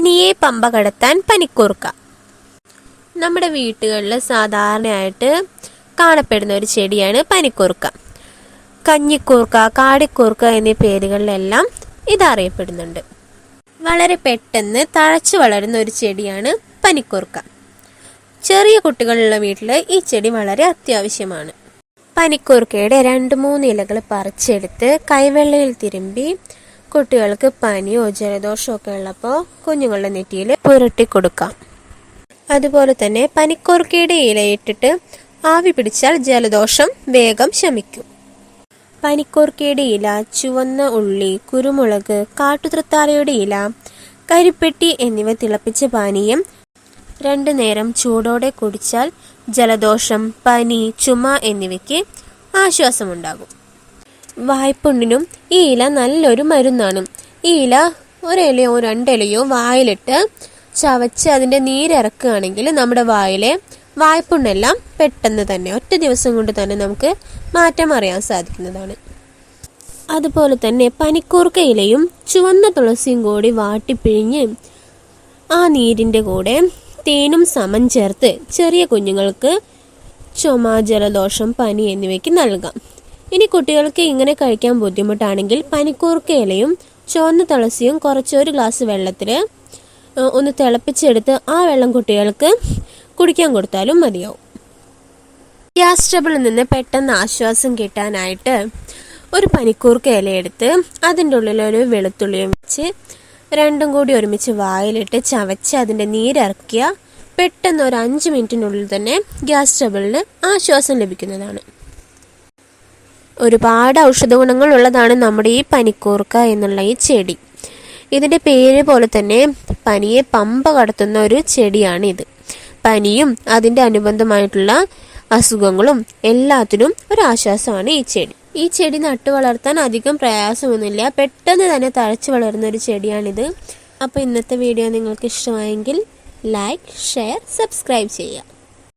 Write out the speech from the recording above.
പനിയെ പമ്പ കടത്താൻ പനിക്കൂർക്ക. നമ്മുടെ വീട്ടുകളിൽ സാധാരണയായിട്ട് കാണപ്പെടുന്ന ഒരു ചെടിയാണ് പനിക്കൂർക്ക. കഞ്ഞിക്കൂർക്ക കാടിക്കൂർക്ക എന്നീ പേരുകളിലെല്ലാം ഇതറിയപ്പെടുന്നുണ്ട്. വളരെ പെട്ടെന്ന് തഴച്ചു വളരുന്ന ഒരു ചെടിയാണ് പനിക്കൂർക്ക. ചെറിയ കുട്ടികളുള്ള വീട്ടിൽ ഈ ചെടി വളരെ അത്യാവശ്യമാണ്. പനിക്കൂർക്കയുടെ രണ്ട് മൂന്ന് ഇലകൾ പറിച്ചെടുത്ത് കൈവെള്ളയിൽ തിരുമ്പി കുട്ടികൾക്ക് പനിയോ ജലദോഷമോ ഒക്കെ ഉള്ളപ്പോൾ കുഞ്ഞുങ്ങളുടെ നെറ്റിയിൽ പുരട്ടി കൊടുക്കാം. അതുപോലെ തന്നെ പനിക്കൂർക്കയുടെ ഇലയിട്ടിട്ട് ആവി പിടിച്ചാൽ ജലദോഷം വേഗം ശമിക്കും. പനിക്കൂർക്കയുടെ ഇല ചുവന്ന ഉള്ളി കുരുമുളക് കാട്ടുതൃത്താലയുടെ ഇല കരിപ്പെട്ടി എന്നിവ തിളപ്പിച്ച പാനീയം രണ്ടു നേരം ചൂടോടെ കുടിച്ചാൽ ജലദോഷം പനി ചുമ എന്നിവയ്ക്ക് ആശ്വാസമുണ്ടാകും. വായ്പുണ്ണിനും ഈ ഇല നല്ലൊരു മരുന്നാണ്. ഈ ഇല ഒരിലയോ രണ്ടിലയോ വായിലിട്ട് ചവച്ച് അതിന്റെ നീരിറക്കുകയാണെങ്കിൽ നമ്മുടെ വായിലെ വായ്പുണ്ണെല്ലാം പെട്ടെന്ന് തന്നെ ഒറ്റ ദിവസം കൊണ്ട് തന്നെ നമുക്ക് മാറ്റം അറിയാൻ സാധിക്കുന്നതാണ്. അതുപോലെ തന്നെ പനിക്കൂർക്ക ഇലയും ചുവന്ന തുളസിയും കൂടി വാട്ടിപ്പിഴിഞ്ഞ് ആ നീരിന്റെ കൂടെ തേനും സമം ചേർത്ത് ചെറിയ കുഞ്ഞുങ്ങൾക്ക് ചുമ ജലദോഷം പനി എന്നിവയ്ക്ക് നൽകാം. ഇനി കുട്ടികൾക്ക് ഇങ്ങനെ കഴിക്കാൻ ബുദ്ധിമുട്ടാണെങ്കിൽ പനിക്കൂർക്ക ഇലയും ചുവന്ന തുളസിയും കുറച്ചൊരു ഗ്ലാസ് വെള്ളത്തിൽ ഒന്ന് തിളപ്പിച്ചെടുത്ത് ആ വെള്ളം കുട്ടികൾക്ക് കുടിക്കാൻ കൊടുത്താലും മതിയാവും. ഗ്യാസ് ട്രബിളിൽ നിന്ന് പെട്ടെന്ന് ആശ്വാസം കിട്ടാനായിട്ട് ഒരു പനിക്കൂർക്ക ഇലയെടുത്ത് അതിന്റെ ഉള്ളിലൊരു വെളുത്തുള്ളി വെളുത്തുള്ളിയും വെച്ച് രണ്ടും കൂടി ഒരുമിച്ച് വായിലിട്ട് ചവച്ച് അതിന്റെ നീരിറക്കിയ പെട്ടെന്ന് ഒരു അഞ്ച് മിനിറ്റിനുള്ളിൽ തന്നെ ഗ്യാസ് ട്രബിളിന് ആശ്വാസം ലഭിക്കുന്നതാണ്. ഒരുപാട് ഔഷധ ഗുണങ്ങൾ ഉള്ളതാണ് നമ്മുടെ ഈ പനിക്കൂർക്ക എന്നുള്ള ഈ ചെടി. ഇതിന്റെ പേര് പോലെ തന്നെ പനിയെ പമ്പ കടത്തുന്ന ഒരു ചെടിയാണ് ഇത് പനിയും അതിന്റെ അനുബന്ധമായിട്ടുള്ള അസുഖങ്ങളും എല്ലാത്തിനും ഒരു ആശ്വാസമാണ് ഈ ചെടി. ഈ ചെടി നട്ടു വളർത്താൻ അധികം പ്രയാസമൊന്നുമില്ല. പെട്ടെന്ന് തന്നെ തഴച്ചു വളരുന്ന ഒരു ചെടിയാണിത്. അപ്പോൾ ഇന്നത്തെ വീഡിയോ നിങ്ങൾക്ക് ഇഷ്ടമായെങ്കിൽ ലൈക്ക് ഷെയർ സബ്സ്ക്രൈബ് ചെയ്യുക.